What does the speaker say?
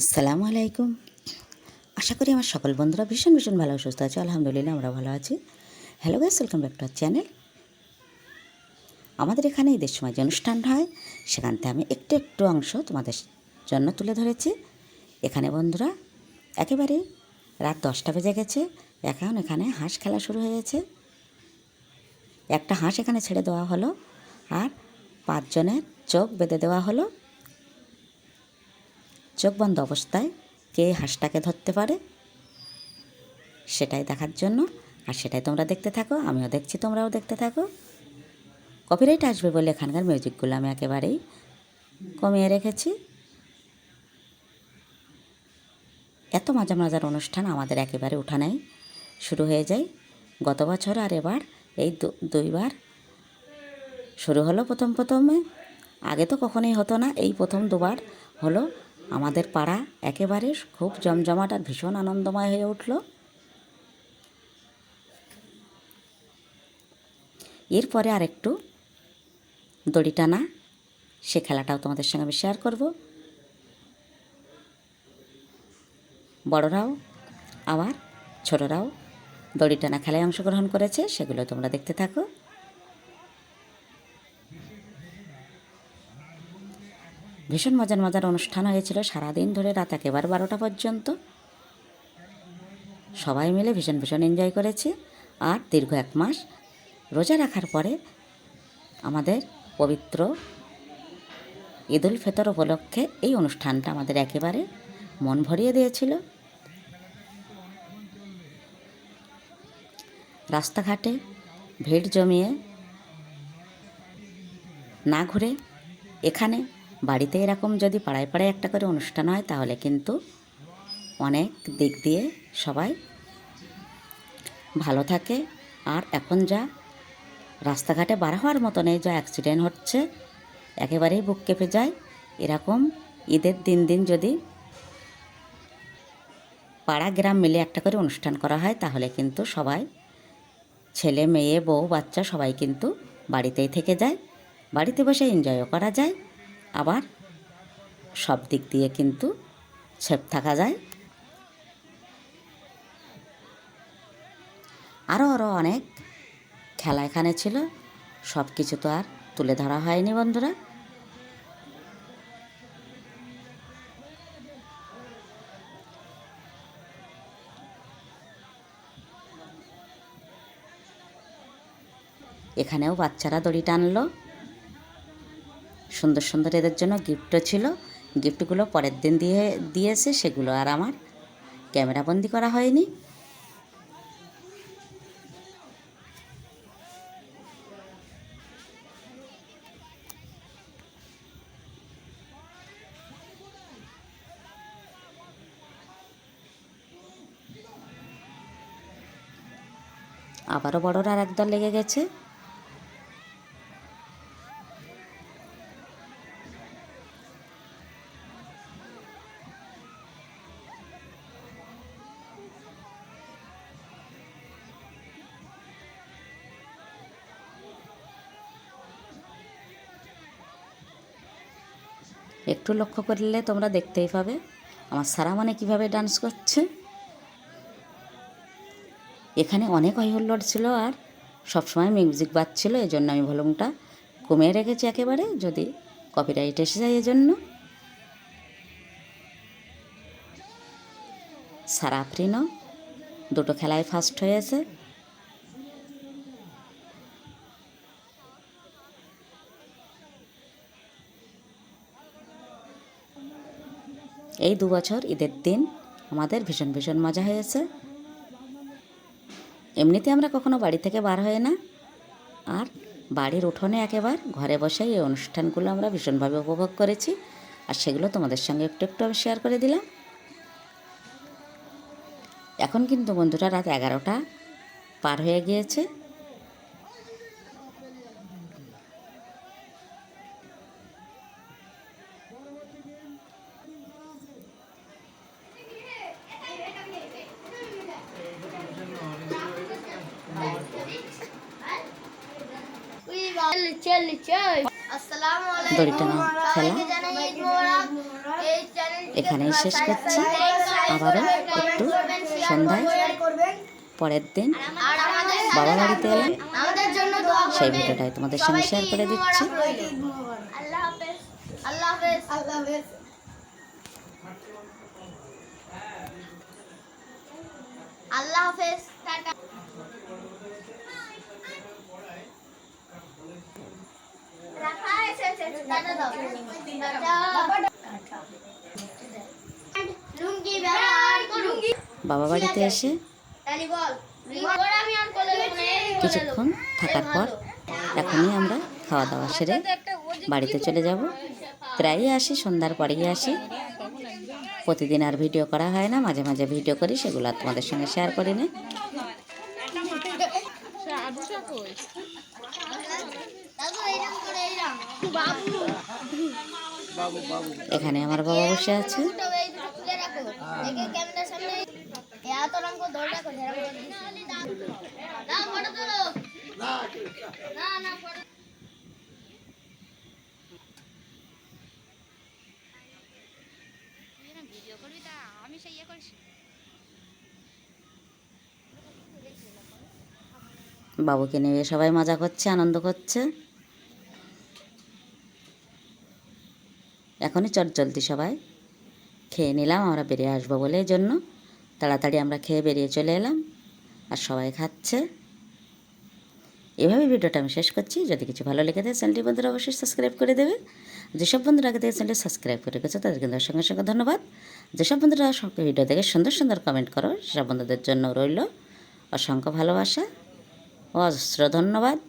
আসসালামু আলাইকুম। আশা করি আমার সকল বন্ধুরা ভীষণ ভীষণ ভালো সুস্থ আছে। আলহামদুলিল্লাহ আমরা ভালো আছি। Hello guys welcome back to channel আমাদের এখানে ঈদের সময় যে অনুষ্ঠান হয়, সেখান থেকে আমি একটু একটু অংশ তোমাদের জন্য তুলে ধরেছি। এখানে বন্ধুরা, একেবারে রাত দশটা বেজে গেছে। এখন এখানে হাঁস খেলা শুরু হয়ে গেছে। একটা হাঁস এখানে ছেড়ে দেওয়া হলো। আর পাঁচজনের চোখ বেঁধে দেওয়া হলো। চোখ বন্ধ অবস্থায় কে হাঁসটাকে ধরতে পারে? সেটাই দেখার জন্য। আর সেটাই তোমরা দেখতে থাকো, আমিও দেখছি, তোমরাও দেখতে থাকো। কপিরাইট আসবে বলে এখানকার মিউজিকগুলো আমি একেবারেই কমিয়ে রেখেছি। এত মজা মজার অনুষ্ঠান আমাদের একেবারে উঠানেই শুরু হয়ে যায় গত বছর আর এবার এই দুইবার। শুরু হলো প্রথম প্রথমে। আগে তো কখনোই হতো না, এই প্রথম দুবার হলো আমাদের পাড়া একেবারে খুব জমজমাট আর ভীষণ আনন্দময় হয়ে উঠল। এরপরে আরেকটু দড়ি টানা, সে খেলাটাও তোমাদের সঙ্গে আমি শেয়ার করব। বড়রাও, আবার ছোটরাও দড়ি টানা খেলায় অংশগ্রহণ করেছে, সেগুলো তোমরা দেখতে থাকো। ভীষণ মজার মজার অনুষ্ঠান হয়েছিল সারাদিন ধরে রাত একেবারে বারোটা পর্যন্ত। সবাই মিলে ভীষণ ভীষণ এনজয় করেছি। আর দীর্ঘ এক মাস রোজা রাখার পরে আমাদের পবিত্র ঈদুল ফেতর উপলক্ষে এই অনুষ্ঠানটা আমাদের একেবারে মন ভরিয়ে দিয়েছিল। রাস্তাঘাটে ভিড় জমিয়ে না ঘুরে এখানে বাড়িতে এরকম যদি পাড়ায় পাড়ায় একটা করে অনুষ্ঠান হয়, তাহলে কিন্তু অনেক দিক দিয়ে সবাই ভালো থাকে। আর এখন যা রাস্তাঘাটে বার হওয়ার মতো নেই যা অ্যাক্সিডেন্ট হচ্ছে, একেবারেই বুক কেঁপে যায়। এরকম ঈদের দিন দিন যদি পাড়া গ্রাম মিলে একটা করে অনুষ্ঠান করা হয়, তাহলে কিন্তু সবাই ছেলে, মেয়ে, বউ, বাচ্চা সবাই কিন্তু বাড়িতেই থেকে যায়। বাড়িতে বসে এনজয়ও করা যায়। আবার সব দিক দিয়ে কিন্তু সেফ থাকা যায়। আরও আরও অনেক খেলা এখানে ছিল, সব কিছু তো আর তুলে ধরা হয়নি বন্ধুরা। এখানেও বাচ্চারা দড়ি টানলো। সুন্দর সুন্দর এদের জন্য গিফটও ছিল। গিফটগুলো পরের দিন দিয়ে, দিয়েছে সেগুলো আর আমার ক্যামেরাবন্দি করা হয়নি। আবারও বড়রা আর একদল লেগে গেছে। একটু লক্ষ্য করলে তোমরা দেখতেই পাবে। আমার সারা মানে কীভাবে ডান্স করছে। এখানে অনেক হৈহুল্লোড় ছিল আর সবসময় মিউজিক বাজছিল এই জন্য আমি ভলিউমটা কমিয়ে রেখেছি একেবারে, যদি কপিরাইট এসে যায় এজন্য। সারা আফরিনও দুটো খেলায় ফার্স্ট হয়েছে। এই দু বছর ঈদের দিন আমাদের ভীষণ ভীষণ মজা হয়েছে। এমনিতে আমরা কখনো বাড়ি থেকে বার হই না। আর বাড়ির উঠোনে একেবার ঘরে বসেই এই অনুষ্ঠানগুলো আমরা ভীষণভাবে উপভোগ করেছি। আর সেগুলো তোমাদের সঙ্গে একটু একটু আমি শেয়ার করে দিলাম। এখন কিন্তু বন্ধুরা রাত এগারোটা পার হয়ে গিয়েছে। দড়িটা খেলা। এখানেই শেষ করছি। আবারও একটু সন্ধ্যায় পরের দিন বাবা বাড়িতে এলাম আমাদের জন্য দোয়া সেই ভিডিওটাই তোমাদের সঙ্গে শেয়ার করে দিচ্ছি। আল্লাহ হাফেজ। আল্লাহ হাফেজ। আল্লাহ হাফেজ। আল্লাহ হাফেজ। বাবা বাড়িতে এসে। কিছুক্ষণ থাকার পর এখনই আমরা খাওয়া দাওয়া সেরে বাড়িতে চলে যাব প্রায়ই আসি, সন্ধ্যার পরেই আসি প্রতিদিন আর ভিডিও করা হয় না, মাঝে মাঝে ভিডিও করি, সেগুলো তোমাদের সঙ্গে শেয়ার করি না দাদু এইরকম করে এইরকম বাবু এখানে আমার বাবা বসে আছে দুটো এই দুটো খুলে রাখো দেখে ক্যামেরার সামনে এত রঙ ধরে রাখো ঝেড়া করে না ফটো তোলো না না ফটো বাবুকে নিয়ে সবাই মজা করছে, আনন্দ করছে। এখনই চট জলদি সবাই। খেয়ে নিলাম, আমরা বেরিয়ে আসব বলে এই জন্য। তাড়াতাড়ি আমরা খেয়ে বেরিয়ে চলে এলাম আর সবাই খাচ্ছে। এভাবে ভিডিওটা আমি শেষ করছি। যদি কিছু ভালো লেগে থাকে, চ্যানেলটি বন্ধুরা অবশ্যই সাবস্ক্রাইব করে দেবে। যেসব বন্ধুরা আগে থেকে চ্যানেলটি সাবস্ক্রাইব করে তাদের কিন্তু সঙ্গে সঙ্গে ধন্যবাদ। যেসব বন্ধুরা ভিডিও দেখে সুন্দর সুন্দর কমেন্ট করো, সেসব বন্ধুদের জন্য রইল অসংখ্য ভালোবাসা অজস্র ধন্যবাদ।